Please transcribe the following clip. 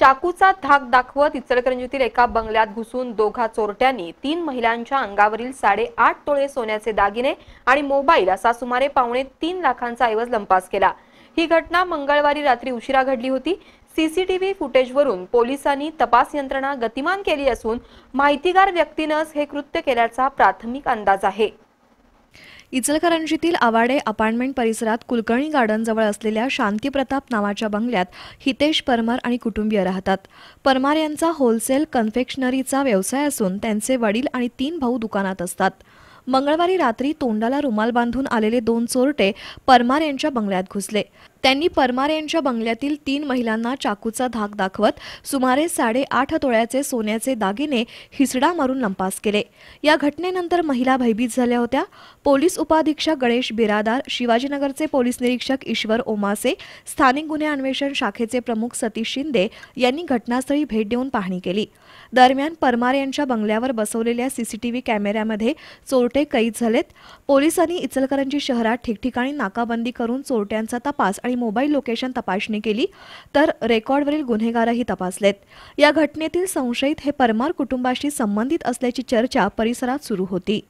चाकूचा धाक दाखवत इचलकरंजीतील एका बंगल्यात घुसून दोघा चोरट्यांनी तीन महिलांच्या अंगावरील साडेआठ तोळे सोन्याचे दागिने आणि मोबाईल असा सुमारे पावणे तीन लाखांचा ऐवज लंपास केला. ही घटना मंगळवारी रात्री उशिरा घडली होती. सीसीटीव्ही फुटेजवरून पोलिसांनी तपास यंत्रणा गतिमान केली असून माहितीगार व्यक्तीनंच हे कृत्य केल्याचा प्राथमिक अंदाज आहे. इचलकरंजीतील आवाडे अपार्टमेंट परिसरात कुलकर्णी गार्डनजवळ असलेल्या शांतीप्रताप नावाच्या बंगल्यात हितेश परमार आणि कुटुंबीय राहतात. परमार यांचा होलसेल कन्फेक्शनरीचा व्यवसाय असून त्यांचे वडील आणि तीन भाऊ दुकानात असतात. मंगळवारी रात्री तोंडाला रुमाल बांधून आलेले दोन चोरटे परमार यांच्या बंगल्यात घुसले. त्यांनी परमार यांच्या बंगल्यातील तीन महिलांना चाकूचा धाक दाखवत सुमारे साडेआठ तोळ्याचे सोन्याचे दागिने हिसडा मारून लंपास केले. या घटनेनंतर महिला भयभीत झाल्या होत्या. पोलीस उपाधीक्षक गणेश बिरादार शिवाजीनगरचे पोलीस निरीक्षक ईश्वर ओमासे स्थानिक गुन्हे अन्वेषण शाखेचे प्रमुख सतीश शिंदे यांनी घटनास्थळी भेट देऊन पाहणी केली. दरम्यान परमार यांच्या बंगल्यावर बसवलेल्या सीसीटीव्ही कॅमेऱ्यामध्ये चोरटे चोरटे कैद झालेत. पोलिसांनी इचलकरंजी शहरात ठिकठिकाणी नाकाबंदी करून चोरट्यांचा तपास आणि मोबाईल लोकेशन तपासणी केली तर रेकॉर्डवरील गुन्हेगारही तपासलेत. या घटनेतील संशयित हे परमार कुटुंबाशी संबंधित असल्याची चर्चा परिसरात सुरू होती.